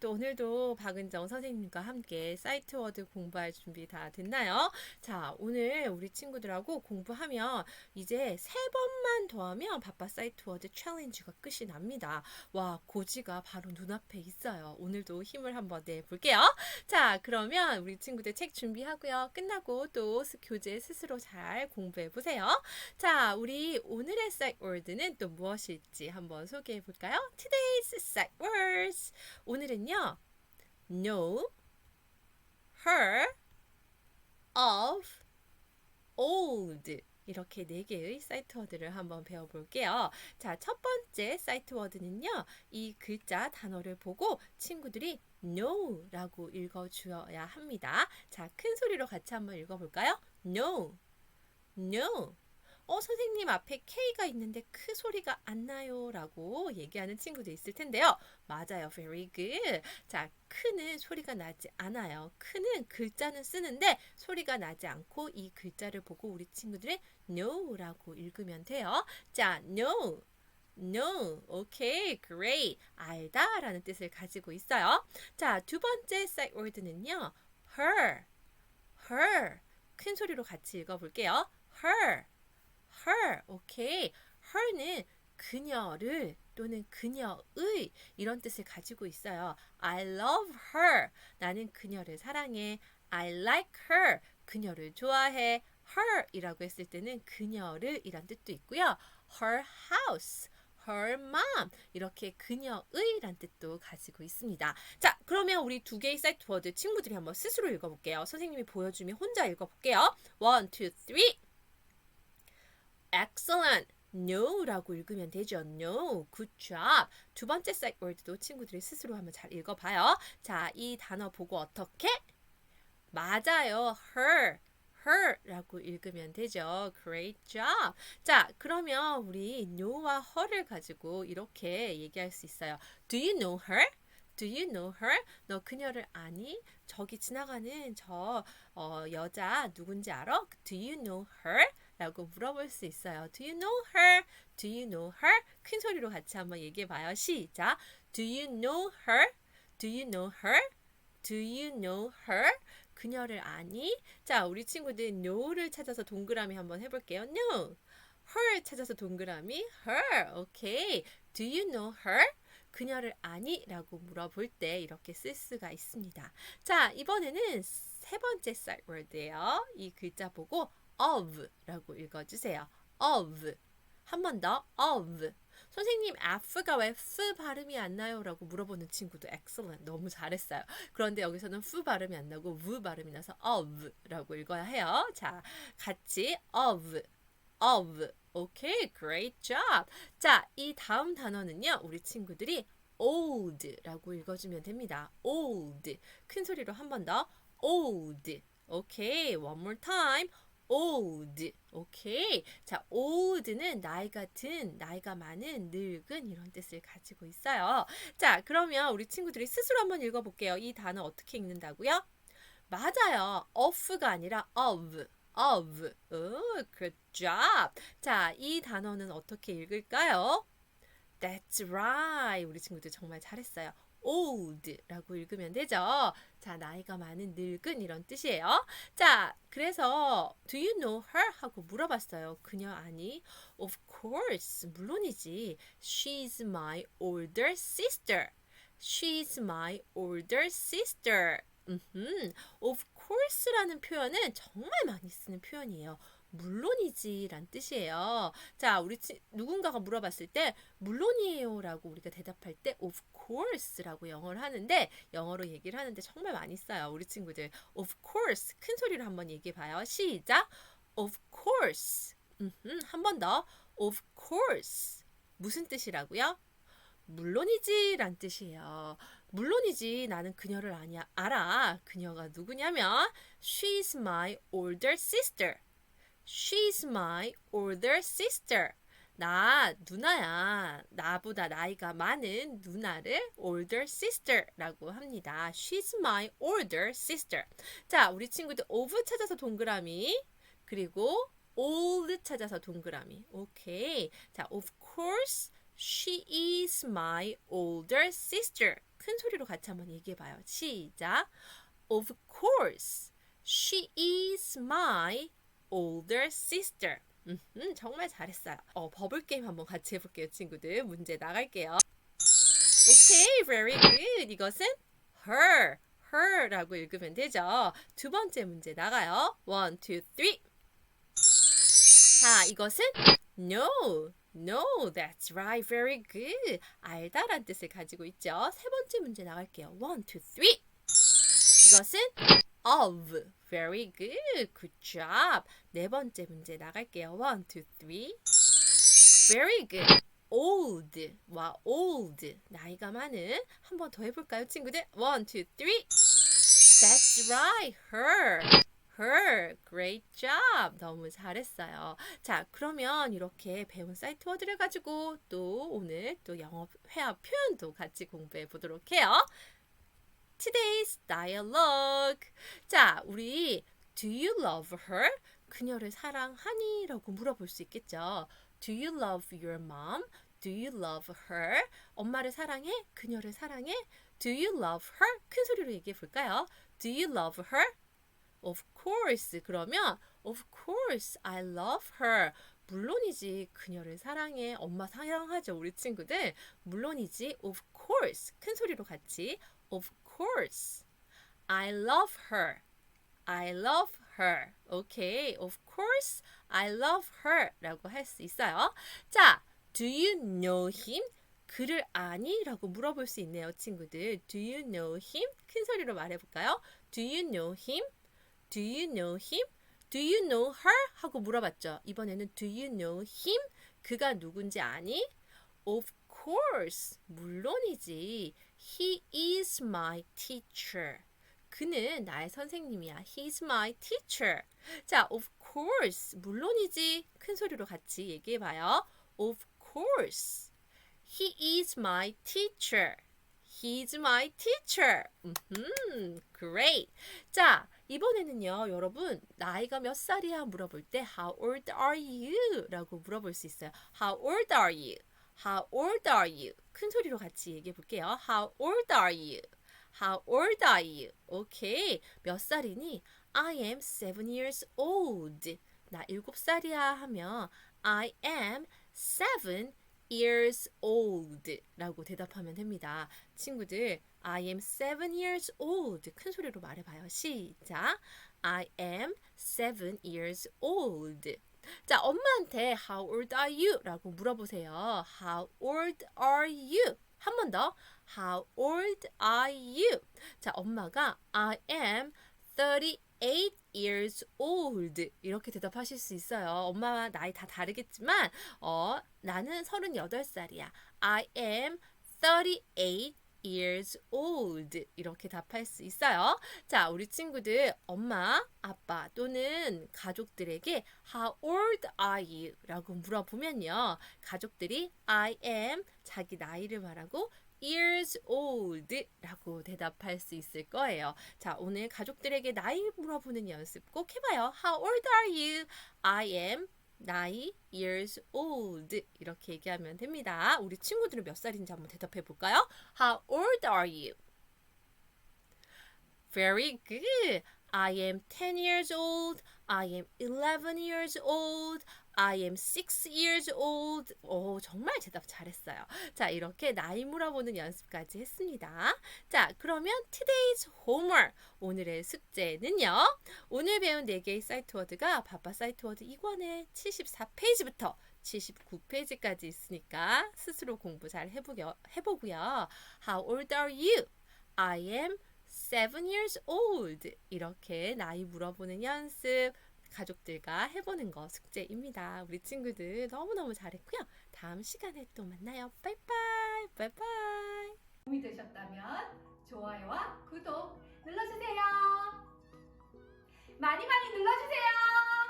또 오늘도 박은정 선생님과 함께 사이트 워드 공부할 준비 다 됐나요? 자, 오늘 우리 친구들하고 공부하면 이제 세 번만 더 하면 바빠 사이트 워드 챌린지가 끝이 납니다. 와, 고지가 바로 눈앞에 있어요. 오늘도 힘을 한번 내볼게요. 자, 그러면 우리 친구들 책 준비하고요. 끝나고 또 스- 교재 스스로 잘 공부해 보세요. 자, 우리 오늘의 사이트 워드는 또 무엇일지 한번 소개해 볼까요? Today's sight words. 오늘은요. Know, her, of, old 이렇게 네 개의 사이트 워드를 한번 배워볼게요. 자, 첫 번째 사이트 워드는요. 이 글자 단어를 보고 친구들이 know라고 읽어주어야 합니다. 자, 큰 소리로 같이 한번 읽어볼까요? know, know. 어, 선생님 앞에 K가 있는데 크 소리가 안 나요. 라고 얘기하는 친구도 있을 텐데요. 맞아요. Very good. 자, 크는 소리가 나지 않아요. 크는 글자는 쓰는데 소리가 나지 않고 이 글자를 보고 우리 친구들이 know라고 읽으면 돼요. 자, know. know. 오케이. great. 알다 라는 뜻을 가지고 있어요. 자, 두 번째 sight word는요. her. her. 큰 소리로 같이 읽어볼게요. her. Her. 오케이. her는 그녀를 또는 그녀의 이런 뜻을 가지고 있어요. I love her. 나는 그녀를 사랑해. I like her. 그녀를 좋아해. her 이라고 했을 때는 그녀를 이란 뜻도 있고요. her house. her mom 이렇게 그녀의 란 뜻도 가지고 있습니다. 자, 그러면 우리 두 개의 사이트 워드 친구들이 한번 스스로 읽어볼게요. 선생님이 보여주면 혼자 읽어볼게요. one, two, three. Excellent. no라고 읽으면 되죠. no. good job. 두 번째 사이트 워드도 친구들이 스스로 한번 잘 읽어봐요. 자, 이 단어 보고 어떻게? 맞아요. her. her라고 읽으면 되죠. Great job. 자, 그러면 우리 know와 her를 가지고 이렇게 얘기할 수 있어요. Do you know her? Do you know her? 너 그녀를 아니? 저기 지나가는 저 어, 여자 누군지 알아? Do you know her? 라고 물어볼 수 있어요. Do you know her? Do you know her? 큰 소리로 같이 한번 얘기해 봐요. 시작. Do you know her? Do you know her? Do you know her? 그녀를 아니? 자, 우리 친구들 know를 찾아서 동그라미 한번 해볼게요. know. her 찾아서 동그라미 her. 오케이. Do you know her? 그녀를 아니? 라고 물어볼 때 이렇게 쓸 수가 있습니다. 자, 이번에는 세 번째 word예요. 이 글자 보고 of 라고 읽어주세요. of. 한 번 더. of. 선생님 F가 왜 F 발음이 안 나요? 라고 물어보는 친구도 excellent. 너무 잘했어요. 그런데 여기서는 F 발음이 안 나고 V 발음이 나서 of 라고 읽어야 해요. 자, 같이 of, of. 오케이, great job. 자, 이 다음 단어는요. 우리 친구들이 old 라고 읽어주면 됩니다. old. 큰 소리로 한 번 더. old. 오케이, one more time. Old. 오케이. 자, old는 나이 같은, 나이가 많은, 늙은 이런 뜻을 가지고 있어요. 자, 그러면 우리 친구들이 스스로 한번 읽어 볼게요. 이 단어 어떻게 읽는다고요? 맞아요. of가 아니라 of. of. 오, good job. 자, 이 단어는 어떻게 읽을까요? That's right. 우리 친구들 정말 잘했어요. Old라고 읽으면 되죠. 자, 나이가 많은 늙은 이런 뜻이에요. 자, 그래서 do you know her 하고 물어봤어요. 그녀 아니? Of course. 물론이지. She's my older sister. She's my older sister. 음흠. Of course라는 표현은 정말 많이 쓰는 표현이에요. 물론이지 란 뜻이에요. 자, 우리 치, 누군가가 물어봤을 때 물론이에요 라고 우리가 대답할 때 of course 라고 영어를 하는데 영어로 얘기를 하는데 정말 많이 써요. 우리 친구들 of course 큰 소리로 한번 얘기해 봐요. 시작. of course. 한 번 더. of course. 무슨 뜻이라고요? 물론이지 란 뜻이에요. 물론이지 나는 그녀를 아냐 알아. 그녀가 누구냐면 she's my older sister. She's my older sister. 나 누나야. 나보다 나이가 많은 누나를 older sister라고 합니다. She's my older sister. 자, 우리 친구들 of 찾아서 동그라미 그리고 old 찾아서 동그라미. 오케이. 자, of course she is my older sister. 큰 소리로 같이 한번 얘기해 봐요. 시작. Of course, she is my older sister. 음, 음, 정말 잘했어요. 어, 버블 게임 한번 같이 해볼게요, 친구들. 문제 나갈게요. 오케이, very good. 이것은 her, her라고 읽으면 되죠. 두 번째 문제 나가요. One, two, three. 자, 이것은 no, no. That's right, very good. 알다란 뜻을 가지고 있죠. 세 번째 문제 나갈게요. One, two, three. 이것은 of. Very good. Good job. 네 번째 문제 나갈게요. One, two, three. Very good. old. 와, old. 나이가 많은. 한 번 더 해볼까요, 친구들? One, two, three. That's right. Her. Her. Great job. 너무 잘했어요. 자, 그러면 이렇게 배운 사이트 워드를 가지고 또 오늘 또 영어 회화 표현도 같이 공부해 보도록 해요. Today's dialogue. 자, 우리 Do you love her? 그녀를 사랑하니? 라고 물어볼 수 있겠죠. Do you love your mom? Do you love her? 엄마를 사랑해? 그녀를 사랑해? Do you love her? 큰 소리로 얘기해 볼까요? Do you love her? Of course. 그러면 Of course I love her. 물론이지 그녀를 사랑해. 엄마 사랑하죠. 우리 친구들. 물론이지 of course. 큰 소리로 같이 of course. I love her. I love her. 오케이. Of course I love her 라고 할 수 있어요. 자, do you know him? 그를 아니? 라고 물어볼 수 있네요, 친구들. Do you know him? 큰 소리로 말해볼까요? Do you know him? Do you know him? Do you know her? 하고 물어봤죠. 이번에는 Do you know him? 그가 누군지 아니? Of course. 물론이지. He is my teacher. 그는 나의 선생님이야. He's my teacher. 자, of course. 물론이지. 큰 소리로 같이 얘기해 봐요. Of course. He is my teacher. He's my teacher. 음, great. 자, 이번에는요, 여러분, 나이가 몇 살이야? 물어볼 때, How old are you? 라고 물어볼 수 있어요. How old are you? How old are you? 큰 소리로 같이 얘기해 볼게요. How old are you? How old are you? 오케이. 몇 살이니? I am seven years old. 나 일곱 살이야 하면 I am seven years old 라고 대답하면 됩니다. 친구들, I am seven years old. 큰 소리로 말해봐요. 시작. I am seven years old. 자, 엄마한테 How old are you? 라고 물어보세요. How old are you? 한 번 더. How old are you? 자, 엄마가 I am 38 years old 이렇게 대답하실 수 있어요. 엄마와 나이 다 다르겠지만 어, 나는 38살이야. I am 38 years old 이렇게 답할 수 있어요. 자, 우리 친구들 엄마, 아빠 또는 가족들에게 How old are you? 라고 물어보면요. 가족들이 I am 자기 나이를 말하고 years old 라고 대답할 수 있을 거예요. 자, 오늘 가족들에게 나이 물어보는 연습 꼭 해봐요. How old are you? I am 나이 years old 이렇게 얘기하면 됩니다. 우리 친구들은 몇 살인지 한번 대답해 볼까요? How old are you? Very good. I am 10 years old. I am 11 years old. I am 6 years old. 오, 정말 대답 잘했어요. 자, 이렇게 나이 물어보는 연습까지 했습니다. 자, 그러면 today's homework. 오늘의 숙제는요. 오늘 배운 4개의 사이트 워드가 바빠 사이트 워드 2권의 74페이지부터 79페이지까지 있으니까 스스로 공부 잘 해보겨, 해보고요. How old are you? I am seven years old. 이렇게 나이 물어보는 연습 가족들과 해보는 거 숙제입니다. 우리 친구들 너무너무 잘했고요. 다음 시간에 또 만나요. 바이바이. 바이바이. 도움이 되셨다면 좋아요와 구독 눌러주세요. 많이 많이 눌러주세요.